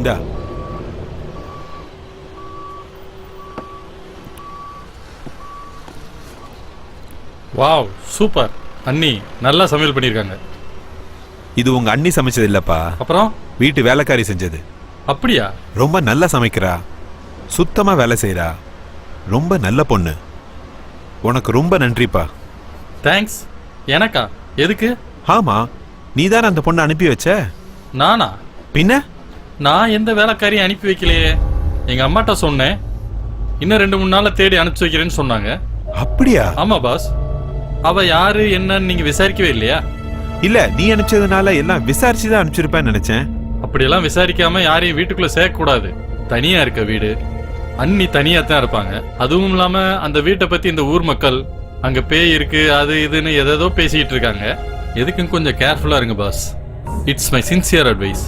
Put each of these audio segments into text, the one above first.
இந்தா wow super. அண்ணி நல்லா சமையல் பண்ணியிருக்காங்க. இது உங்க அண்ணி சமைச்சது இல்லப்பா. அப்புறம்? வீட்டு வேலைக்காரி செஞ்சது. அப்படியா? ரொம்ப நல்லா சமைக்கிறா. சுத்தமா வேலை செய்றா. ரொம்ப நல்ல பொண்ணு. உனக்கு ரொம்ப நன்றிப்பா. தேங்க்ஸ் எனக்கா? எதுக்கு? ஆமா. நீ தானே அந்த பொண்ணை அனுப்பி வச்ச? நானா? பின்ன? நான் எந்த வேலைக்காரியும் அனுப்பி வைக்கலையே. எங்க அம்மாட்ட சொன்னேன். இன்னும் ரெண்டு மூணு நாள்ல தேடி அனுப்பிச்சு வைக்கிறேன்னு சொன்னாங்க. அப்படியா? ஆமா பாஸ். அவ யாரு என்னன்னு நீங்க விசாரிக்கவே இல்லையா? இல்ல நீ அனுப்பிச்சதுனால எல்லாம் விசாரிச்சு தான் அனுப்பிச்சிருப்பேன்னு நினைச்சேன். அப்படியெல்லாம் விசாரிக்காம யாரையும் வீட்டுக்குள்ள சேர்க்க கூடாது தனியா இருக்க வீடு. அண்ணி தனியா தான் இருப்பாங்க. அதுவும் இல்லாம அந்த வீட்டை பத்தி இந்த ஊர் மக்கள் அங்க பேய் இருக்கு அது இதுன்னு எதேதோ பேசிட்டு இருக்காங்க. எதுக்கும் கொஞ்சம் கேர்ஃபுல்லா இருங்க boss. It's my sincere advice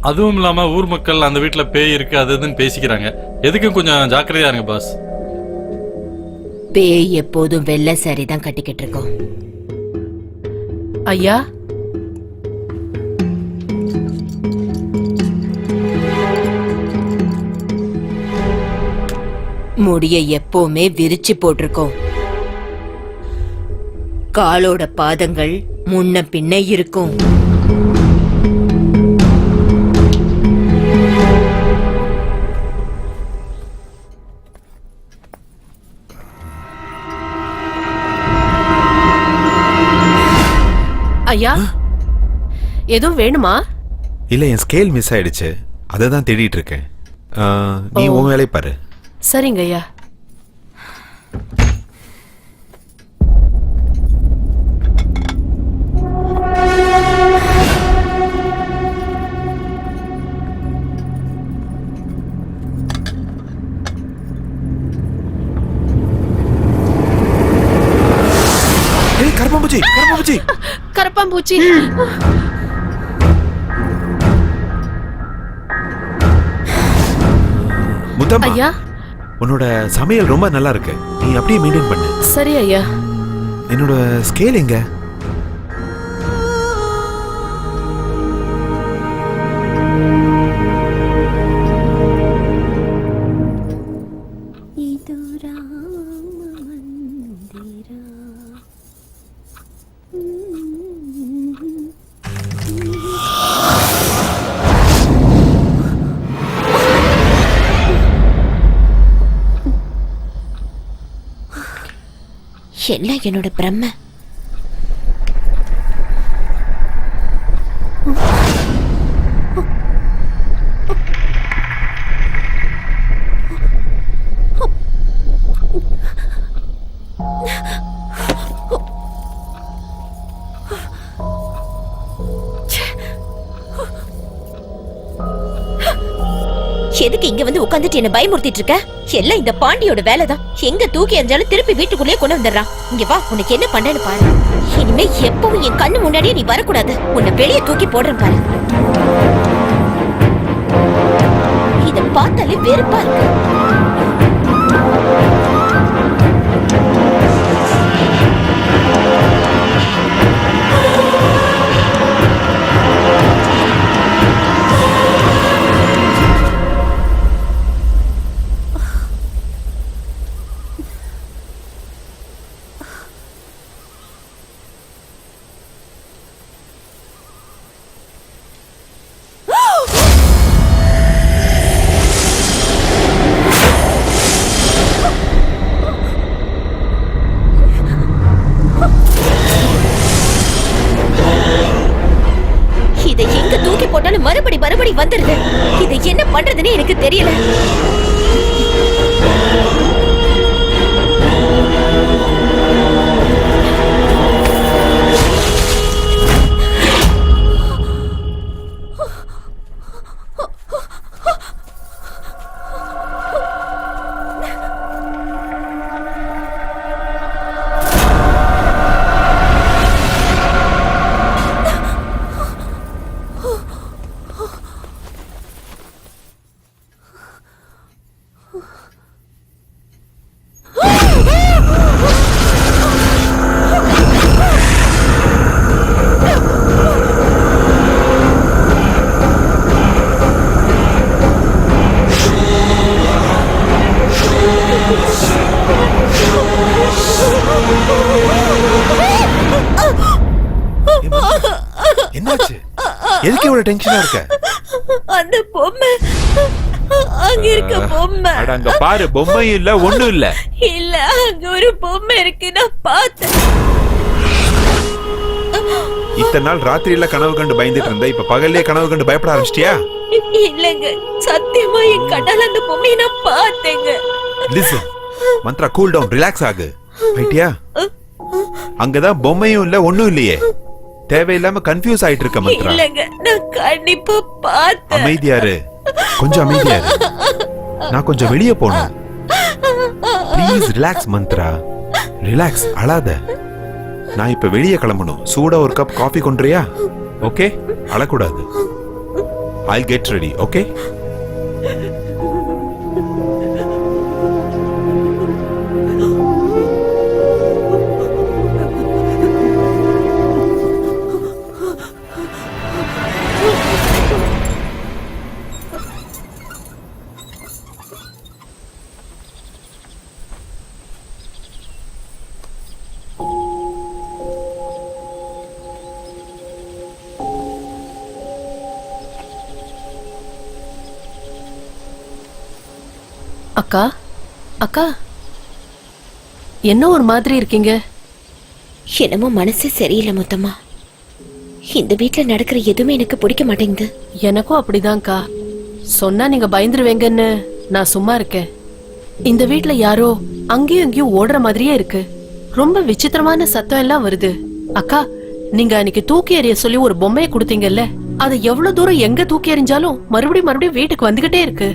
அதுவும் இல்லாம ஊர் மக்கள் அந்த வீட்டில் பேய் இருக்கு அது இதுன்னு பேசிக்கிறாங்க. எதுக்கும் கொஞ்சம் ஜாக்கிரதையா இருங்க பாஸ் பேய் எப்போதும் வெள்ளை சாரி தான் கட்டிக்கிட்டு இருக்கோம். ஐயா? முடிய எப்பவுமே விரிச்சு போட்டிருக்கோம். காலோட பாதங்கள் முன்ன பின்ன இருக்கும். ஐயா? எதுவும் வேணுமா? இல்ல என் ஸ்கேல் மிஸ் ஆயிடுச்சு. அதை தான் தேடிட்டு இருக்கேன். ஆ, நீ. உன் வேலையை பாரு. சரிங்க ஐயா. கருப்பாம்பூச்சி. கருப்பாம்பூச்சி. கரப்பாம்பூச்சி முத்தம்மா ஐயா. உன்னோட சமையல் ரொம்ப நல்லா இருக்கு. நீ அப்படியே மெயின்டைன் பண்ணு. சரி ஐயா. என்னோட ஸ்கேல் எங்க? எல்லாம் என்னோட பிரம்ம? எதுக்கு இங்க வந்து உட்காந்துட்டு என்ன பயமுறுத்திட்டு இருக்க? எல்லாம் இந்த பாண்டியோட வேலை தான் எங்க தூக்கி எறிஞ்சாலும் திருப்பி வீட்டுக்குள்ளேயே கொண்டு வந்துடுறான். இங்க வா உனக்கு என்ன பண்ணேன்னு பாரு. இனிமே எப்பவும் என் கண்ணு முன்னாடியே நீ வரக்கூடாது. உன்னை வெளியே தூக்கி போடுறேன் பாரு. இத பார்த்தாலே வெறுப்பா இருக்கு. மறுபடி மறுபடி வந்துருது. இது என்ன பண்றதுன்னு எனக்கு தெரியல. எதுக்கு இவ்வளவு டென்ஷனா இருக்க? அந்த பொம்மை. அங்க இருக்க பொம்மை. அட அங்க பாரு பொம்மையும் இல்ல ஒண்ணும் இல்ல. இல்ல அங்க ஒரு பொம்மை இருக்கு நான் பார்த்தேன். இத்தனை நாள் ராத்திரியில கனவு கண்டு பயந்துட்டு இருந்த இப்ப பகல்லே கனவு கண்டு பயப்பட ஆரம்பிச்சிட்டியா? இல்லங்க சத்தியமா என் கண்ணால அந்த பொம்மையை நான் பார்த்தேங்க. Listen Mantra cool down relax ஆகு. ரைட்டியா அங்கதான் பொம்மையும் இல்ல ஒண்ணும் இல்லையே. தேவையில்லாம கன்ஃபியூஸ் ஆயிட்டு இருக்க மந்த்ரா இல்லங்க நான் கண்டிப்பா பார்த்தேன். அமைதியாரு. கொஞ்சம் அமைதியாரு. நான் கொஞ்சம் வெளியே போகணும் ப்ளீஸ் ரிலாக்ஸ் மந்த்ரா. ரிலாக்ஸ் அழாத. நான் இப்ப வெளியே கிளம்பணும். சூடா ஒரு கப் காஃபி கொண்டுறியா? ஓகே அழக்கூடாது. ஐ கெட் ரெடி ஓகே அக்கா? அக்கா? என்ன ஒரு மாதிரி இருக்கீங்க? என்னமோ மனசே சரியில்லை மொத்தமா. இந்த வீட்ல நடக்கிற எதுவுமே எனக்கு பிடிக்க மாட்டேங்குது. எனக்கும் அப்படிதான்க்கா. சொன்னா நீங்க பயந்துருவீங்கன்னு நான் சும்மா இருக்கேன். இந்த வீட்ல யாரோ அங்கேயும் இங்கேயும் ஓடுற மாதிரியே இருக்கு. ரொம்ப விசித்திரமான சத்தம் எல்லாம் வருது. அக்கா நீங்க அன்னைக்கு தூக்கி எறிய சொல்லி ஒரு பொம்மையை கொடுத்தீங்கல்ல? அது எவ்வளவு தூரம் எங்க தூக்கி எறிஞ்சாலும் மறுபடியும் மறுபடியும் வீட்டுக்கு வந்துகிட்டே இருக்கு.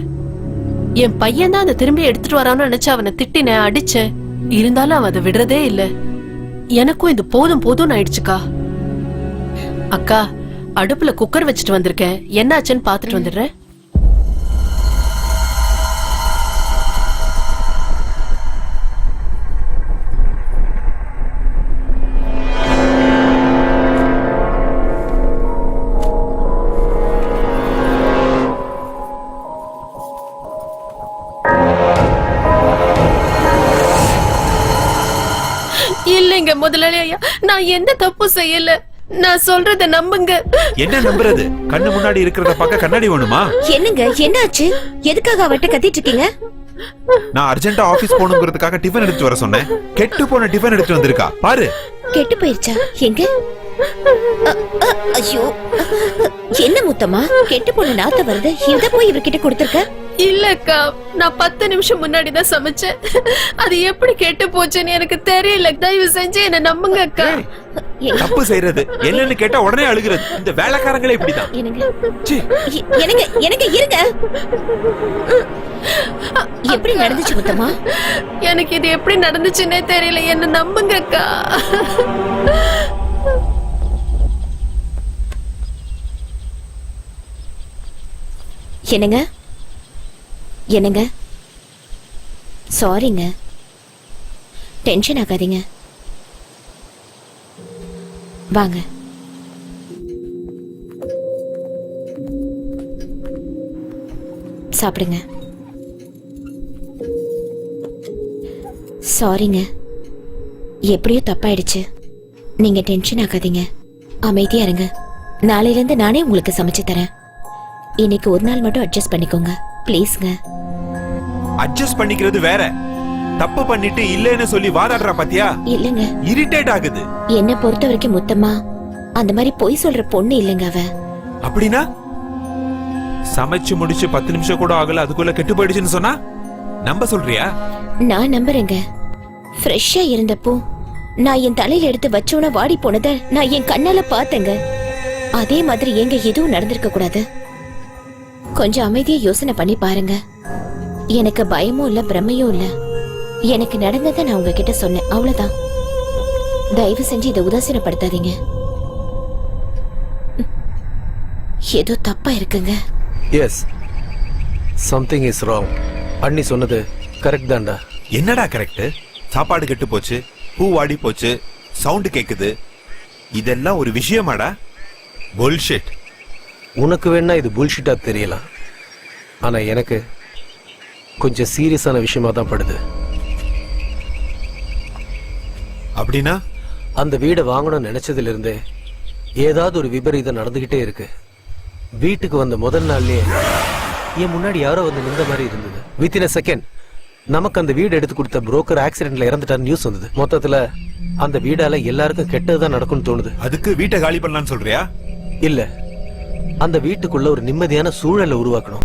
என் பையன் தான் அதை திரும்பி எடுத்துட்டு வரான்னு நினைச்சு அவனை திட்டினேன் அடிச்சேன் இருந்தாலும் அவன் அதை விடுறதே இல்ல. எனக்கும் இது போதும் போதும் ஆயிடுச்சுக்கா. அக்கா அடுப்புல குக்கர் வச்சுட்டு வந்திருக்கேன். என்னாச்சுன்னு பாத்துட்டு வந்துடுறேன். இல்லைங்க முதலாளி ஐயா நான் எந்த தப்பு செய்யல. நான் சொல்றத நம்புங்க. என்ன நம்புறது? கண்ணு முன்னாடி இருக்கிறத பார்க்க கண்ணாடி வேணுமா? என்னங்க என்னாச்சு? எதுக்காக அவட்ட கத்திட்டு இருக்கீங்க நான் அர்ஜென்ட்டா ஆபீஸ் போகணுங்கிறதுக்காக டிஃபன் எடுத்து வர சொன்னேன். கெட்டு போன டிஃபன் எடுத்து வந்திருக்கா? பாரு. கெட்டு போயிருச்சா? எங்க? ஐயோ. என்ன முத்தமா கெட்டு போன நாத்த வருது இத போய் இவர்கிட்ட கொடுத்துருக்க? இல்லக்கா நான் பத்து நிமிஷம் முன்னாடி தான் சமைச்சேன். அது எப்படி கெட்டு போச்சுன்னு எனக்கு தெரியல. தயவு செஞ்சு என்ன நம்புங்க அக்கா. தப்பு செய்யறது என்னன்னு கேட்டா உடனே அழுகிறது. இந்த வேலைக்காரங்களே இப்படிதான். என்னங்க சீ, எ- என்னங்க எனக்கு இருங்க. எப்படி நடந்துச்சு முத்தமா? எனக்கு இது எப்படி நடந்துச்சுன்னே தெரியல. என்ன நம்புங்க அக்கா. என்னங்க? என்னங்க? சாரிங்க டென்ஷன் ஆகாதீங்க. வாங்க. சாப்பிடுங்க. சாரிங்க எப்படியோ தப்பாயிடுச்சு. நீங்க டென்ஷன் ஆகாதீங்க. அமைதியா இருங்க. நாளையிலேருந்து நானே உங்களுக்கு சமைச்சு தரேன். இன்னைக்கு ஒரு நாள் மட்டும் அட்ஜஸ்ட் பண்ணிக்கோங்க. ப்ளீஸ்ங்க அட்ஜஸ்ட் பண்ணிக்கிறது வேற. தப்பு பண்ணிட்டு இல்லைன்னு சொல்லி வாதாடுறா பாத்தியா? இல்லைங்க. இரிட்டேட் ஆகுது. என்ன பொறுத்த வரைக்கும் முத்தமா அந்த மாதிரி பொய் சொல்ற பொண்ணு இல்லைங்க அவ. அப்படின்னா? சமைச்சு முடிச்சு பத்து நிமிஷம் கூட ஆகல அதுக்குள்ள கெட்டு போயிடுச்சுன்னு சொன்னா? நம்ப சொல்றியா? நான் நம்புறேங்க. ஃப்ரெஷ்ஷா இருந்தப்போ நான் என் தலையில எடுத்து வச்சோன வாடி போனத நான் என் கண்ணால பார்த்தேங்க. அதே மாதிரி எங்க எதுவும் நடந்திருக்க கூடாது கொஞ்சம் அமைதியா யோசனை பண்ணி பாருங்க. எனக்கு பயமும் இல்ல பிரமையும் இல்ல. எனக்கு நடந்ததை நான் உங்ககிட்ட சொன்னேன். அவ்வளவுதான். தயவு செஞ்சு இதை உதாசீனப்படுத்தாதீங்க. ஏதோ தப்பா இருக்குங்க. எஸ் சம்திங் இஸ் ராங் அண்ணி சொன்னது கரெக்ட் தான்டா. என்னடா கரெக்ட் சாப்பாடு கெட்டு போச்சு பூ வாடி போச்சு சவுண்ட் கேக்குது. இதெல்லாம் ஒரு விஷயமாடா? புல்ஷிட் உனக்கு வேணா இது புல்ஷிட்டா தெரியலாம். ஆனா எனக்கு கொஞ்சம் சீரியஸான விஷயமா தான் படுது. அப்படின்னா? அந்த வீடை வாங்கணும்னு நினைச்சதுல இருந்தே ஏதாவது ஒரு விபரீதம் நடந்துகிட்டே இருக்கு. வீட்டுக்கு வந்த முதல் நாள்லயே என் முன்னாடி யாரோ வந்து நின்ற மாதிரி இருந்தது. வித்தின் a செகண்ட் நமக்கு அந்த வீடு எடுத்து கொடுத்த புரோக்கர் ஆக்சிடென்ட்ல இறந்துட்டார் நியூஸ் வந்தது. மொத்தத்துல அந்த வீடால எல்லாருக்கும் கெட்டதுதான் நடக்கும்னு தோணுது. அதுக்கு வீட்டை காலி பண்ணலாம்னு சொல்றியா? இல்ல. அந்த வீட்டுக்குள்ள ஒரு நிம்மதியான சூழலை உருவாக்கணும்.